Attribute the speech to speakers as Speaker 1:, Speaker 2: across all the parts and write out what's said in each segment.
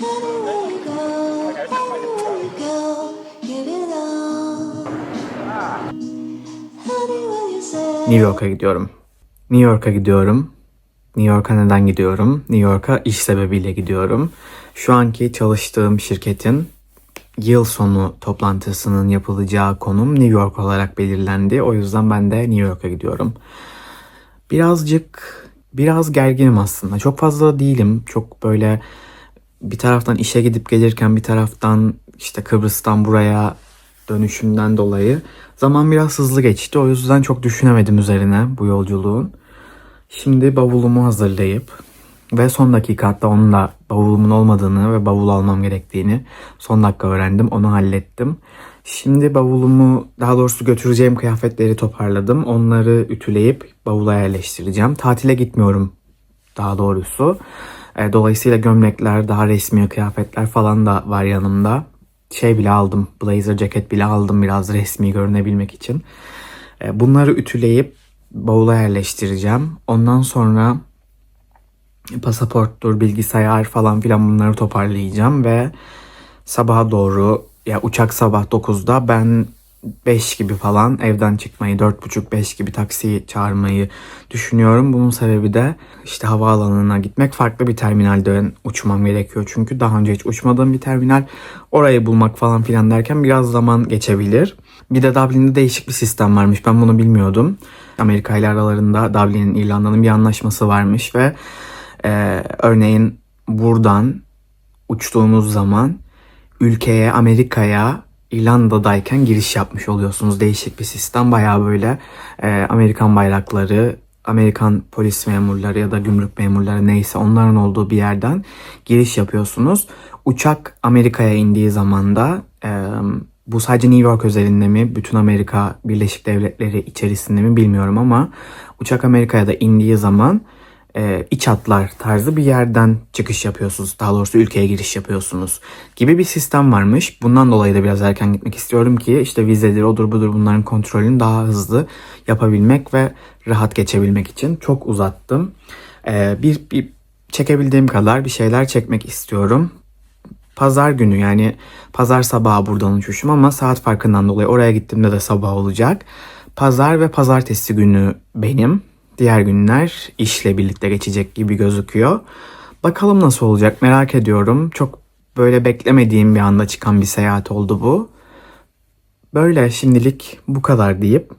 Speaker 1: New York'a gidiyorum. New York'a gidiyorum. New York'a neden gidiyorum? New York'a iş sebebiyle gidiyorum. Şu anki çalıştığım şirketin yıl sonu toplantısının yapılacağı konum New York olarak belirlendi. O yüzden ben de New York'a gidiyorum. Birazcık biraz gerginim aslında. Çok fazla değilim. Çok böyle bir taraftan işe gidip gelirken bir taraftan işte Kıbrıs'tan buraya dönüşümden dolayı zaman biraz hızlı geçti. O yüzden çok düşünemedim üzerine bu yolculuğun. Şimdi bavulumu hazırlayıp ve son dakika hatta onun da bavulumun olmadığını ve bavul almam gerektiğini son dakika öğrendim. Onu hallettim. Şimdi bavulumu daha doğrusu götüreceğim kıyafetleri toparladım. Onları ütüleyip bavula yerleştireceğim. Tatile gitmiyorum daha doğrusu. E, Dolayısıyla gömlekler, daha resmi kıyafetler falan da var yanımda. Şey bile aldım, blazer ceket bile aldım biraz resmi görünebilmek için. E, Bunları ütüleyip bavula yerleştireceğim. Ondan sonra pasaporttur, bilgisayar falan filan bunları toparlayacağım ve sabaha doğru ya uçak sabah 9'da ben 5 gibi falan evden çıkmayı 4.30-5 gibi taksi çağırmayı düşünüyorum. Bunun sebebi de işte havaalanına gitmek farklı bir terminalden uçmam gerekiyor. Çünkü daha önce hiç uçmadığım bir terminal orayı bulmak falan filan derken biraz zaman geçebilir. Bir de Dublin'de değişik bir sistem varmış. Ben bunu bilmiyordum. Amerika ile aralarında Dublin'in İrlanda'nın bir anlaşması varmış ve e, örneğin buradan uçtuğunuz zaman ülkeye, Amerika'ya İrlanda'dayken giriş yapmış oluyorsunuz. Değişik bir sistem. Bayağı böyle e, Amerikan bayrakları, Amerikan polis memurları ya da gümrük memurları neyse onların olduğu bir yerden giriş yapıyorsunuz. Uçak Amerika'ya indiği zaman da e, bu sadece New York özelinde mi, bütün Amerika Birleşik Devletleri içerisinde mi bilmiyorum ama uçak Amerika'ya da indiği zaman e, iç hatlar tarzı bir yerden çıkış yapıyorsunuz. Daha doğrusu ülkeye giriş yapıyorsunuz gibi bir sistem varmış. Bundan dolayı da biraz erken gitmek istiyorum ki işte vizedir odur budur bunların kontrolünü daha hızlı yapabilmek ve rahat geçebilmek için. Çok uzattım. E, bir, bir çekebildiğim kadar bir şeyler çekmek istiyorum. Pazar günü yani pazar sabahı buradan uçuşum ama saat farkından dolayı oraya gittiğimde de sabah olacak. Pazar ve pazartesi günü benim. Diğer günler işle birlikte geçecek gibi gözüküyor. Bakalım nasıl olacak merak ediyorum. Çok böyle beklemediğim bir anda çıkan bir seyahat oldu bu. Böyle şimdilik bu kadar deyip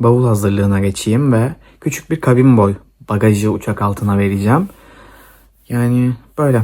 Speaker 1: bavul hazırlığına geçeyim ve küçük bir kabin boy bagajı uçak altına vereceğim. Yani böyle.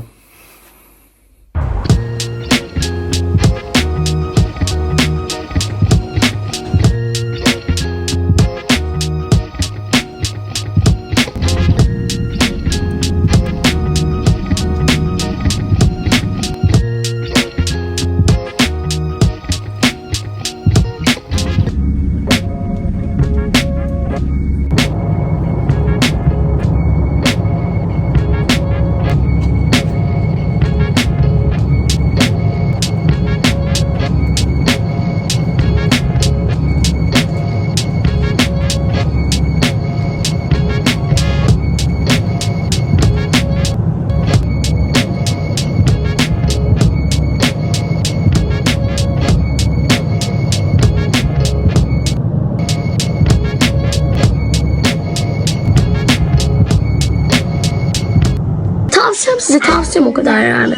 Speaker 2: Tavsiyem size tavsiyem o kadar yani.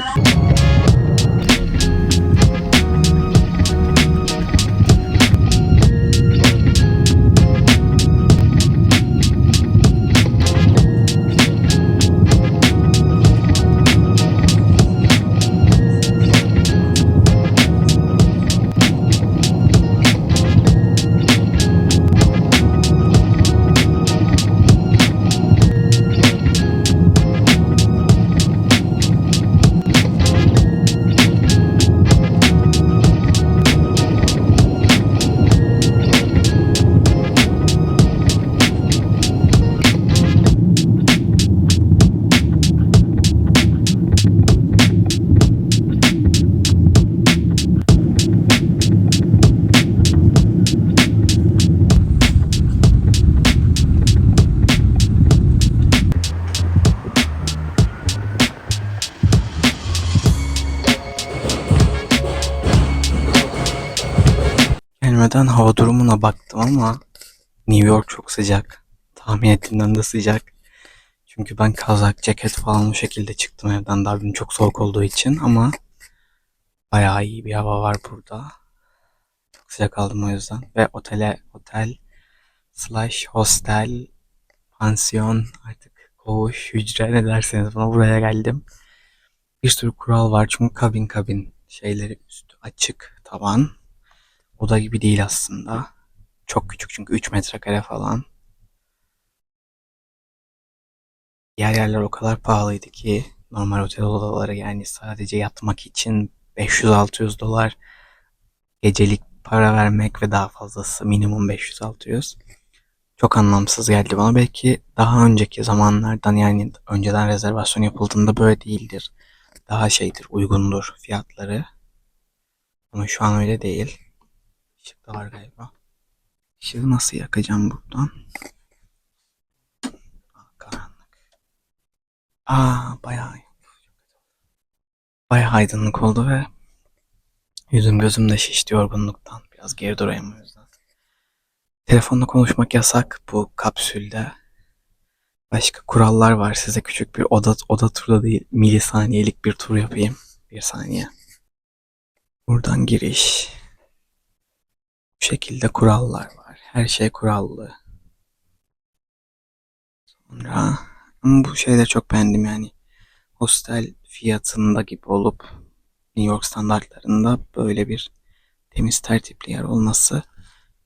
Speaker 1: Gelmeden hava durumuna baktım ama New York çok sıcak. Tahmin ettiğimden de sıcak. Çünkü ben kazak, ceket falan bu şekilde çıktım evden. Daha dün çok soğuk olduğu için ama bayağı iyi bir hava var burada. Sıcak aldım o yüzden. Ve otele, otel slash hostel, pansiyon artık koğuş, hücre ne derseniz buna buraya geldim. Bir sürü kural var çünkü kabin kabin şeyleri üstü açık tavan. Oda gibi değil aslında. Çok küçük çünkü 3 metrekare falan. Diğer yerler o kadar pahalıydı ki normal otel odaları yani sadece yatmak için 500-600 dolar gecelik para vermek ve daha fazlası minimum 500-600. Çok anlamsız geldi bana. Belki daha önceki zamanlardan yani önceden rezervasyon yapıldığında böyle değildir. Daha şeydir, uygundur fiyatları. Ama şu an öyle değil. Işık var galiba. Işığı nasıl yakacağım buradan? Aa, karanlık. Aa bayağı bayağı aydınlık oldu ve yüzüm gözüm de şişti yorgunluktan. Biraz geri durayım o yüzden. Telefonla konuşmak yasak bu kapsülde. Başka kurallar var. Size küçük bir oda oda turu da değil, milisaniyelik bir tur yapayım. Bir saniye. Buradan giriş. Şekilde kurallar var. Her şey kurallı. Sonra ama bu şeyleri çok beğendim yani. Hostel fiyatında gibi olup New York standartlarında böyle bir temiz tertipli yer olması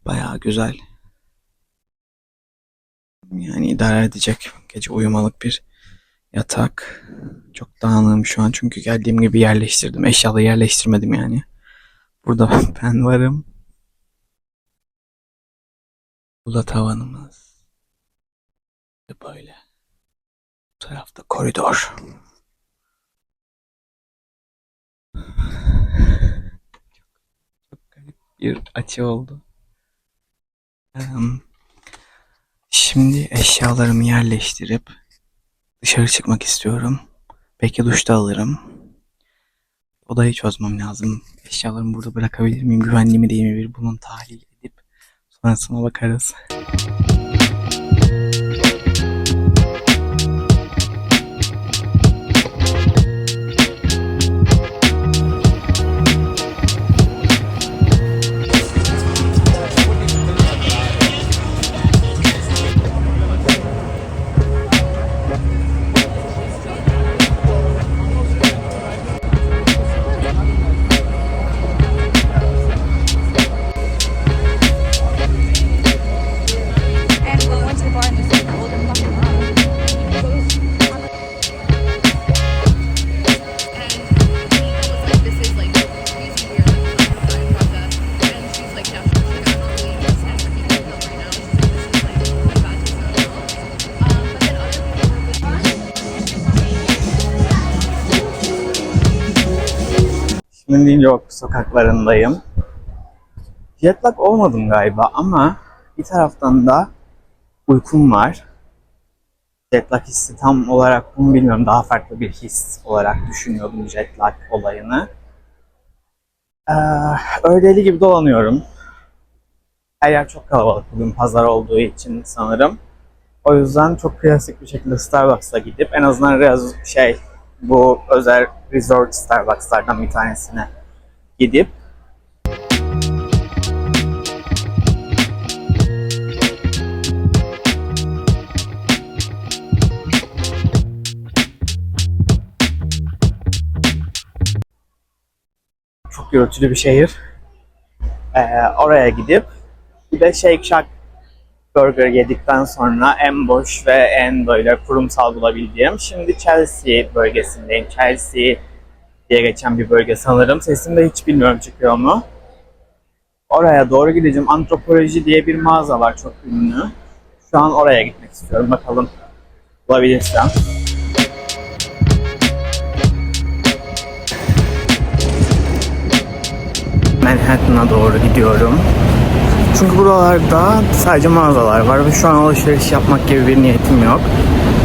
Speaker 1: bayağı güzel. Yani idare edecek gece uyumalık bir yatak. Çok dağınığım şu an çünkü geldiğim gibi yerleştirdim. Eşyaları yerleştirmedim yani. Burada ben varım. Bu da tavanımız. Böyle. Bu tarafta koridor. Çok garip bir açı oldu. Şimdi eşyalarımı yerleştirip dışarı çıkmak istiyorum. Belki duşta alırım. Odayı çözmem lazım. Eşyalarımı burada bırakabilir miyim? Güvenli mi değil mi? Bir bunun tahlil edip sonrasına bakarız. New York sokaklarındayım. Jet lag olmadım galiba ama bir taraftan da uykum var. Jet lag hissi tam olarak bunu bilmiyorum. Daha farklı bir his olarak düşünüyordum jet lag olayını. Ee, öyle deli gibi dolanıyorum. Her yer çok kalabalık bugün pazar olduğu için sanırım. O yüzden çok klasik bir şekilde Starbucks'a gidip en azından biraz şey bu özel resort Starbucks'lardan bir tanesine gidip çok gürültülü bir şehir. Ee, oraya gidip bir de Shake Shack burger yedikten sonra en boş ve en böyle kurumsal bulabildiğim. Şimdi Chelsea bölgesindeyim. Chelsea diye geçen bir bölge sanırım. Sesini de hiç bilmiyorum çıkıyor mu. Oraya doğru gideceğim. Antropoloji diye bir mağaza var çok ünlü. Şu an oraya gitmek istiyorum. Bakalım bulabilirsem. Manhattan'a doğru gidiyorum. Çünkü buralarda sadece mağazalar var ve şu an alışveriş yapmak gibi bir niyetim yok.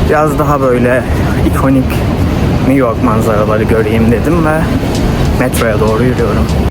Speaker 1: Biraz daha böyle ikonik New York manzaraları göreyim dedim ve metroya doğru yürüyorum.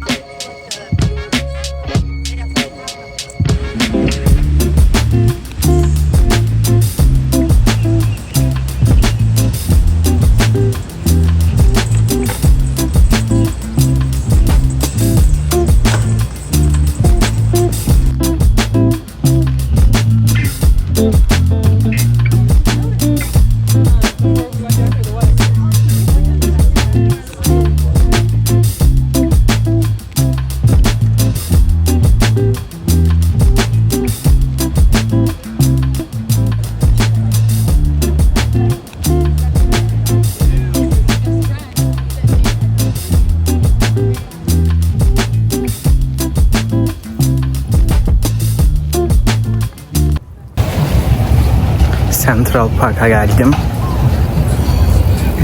Speaker 1: Central Park'a geldim.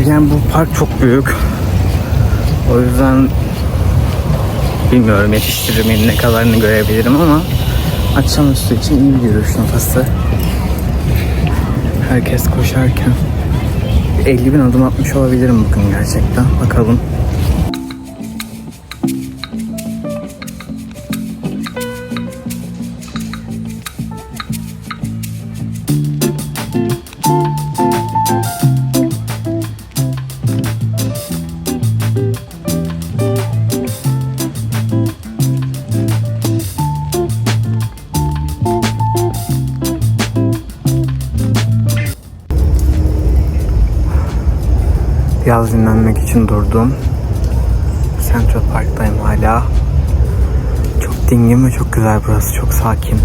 Speaker 1: Yani bu park çok büyük. O yüzden bilmiyorum yetiştirir ne kadarını görebilirim ama akşamüstü için iyi bir yürüyüş noktası. Herkes koşarken 50 bin adım atmış olabilirim bugün gerçekten. Bakalım. Biraz dinlenmek için durdum. Central Park'tayım hala. Çok dingin ve çok güzel burası. Çok sakin.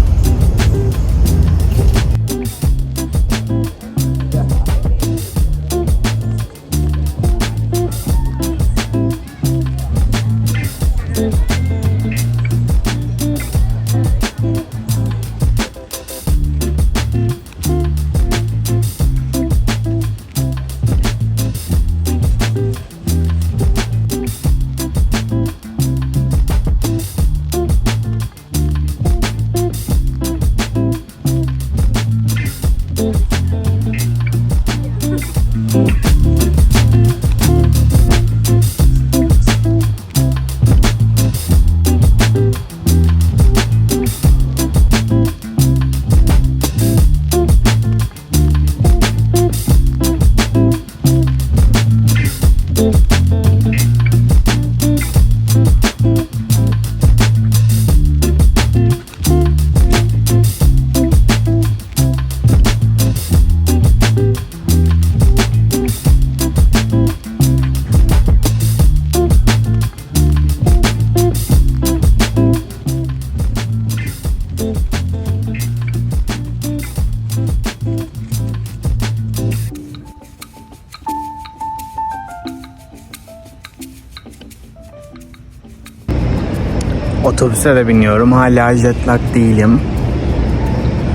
Speaker 1: Otobüse de biniyorum. Hala jet lag değilim.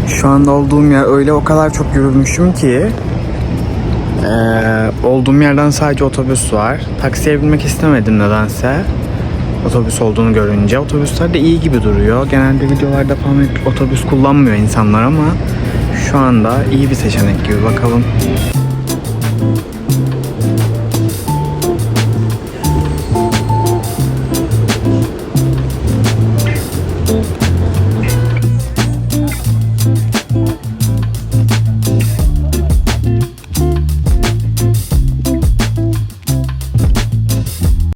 Speaker 1: Şu anda olduğum yer öyle o kadar çok yürümüşüm ki eee, olduğum yerden sadece otobüs var. Taksiye binmek istemedim nedense. Otobüs olduğunu görünce. Otobüsler de iyi gibi duruyor. Genelde videolarda falan otobüs kullanmıyor insanlar ama şu anda iyi bir seçenek gibi bakalım.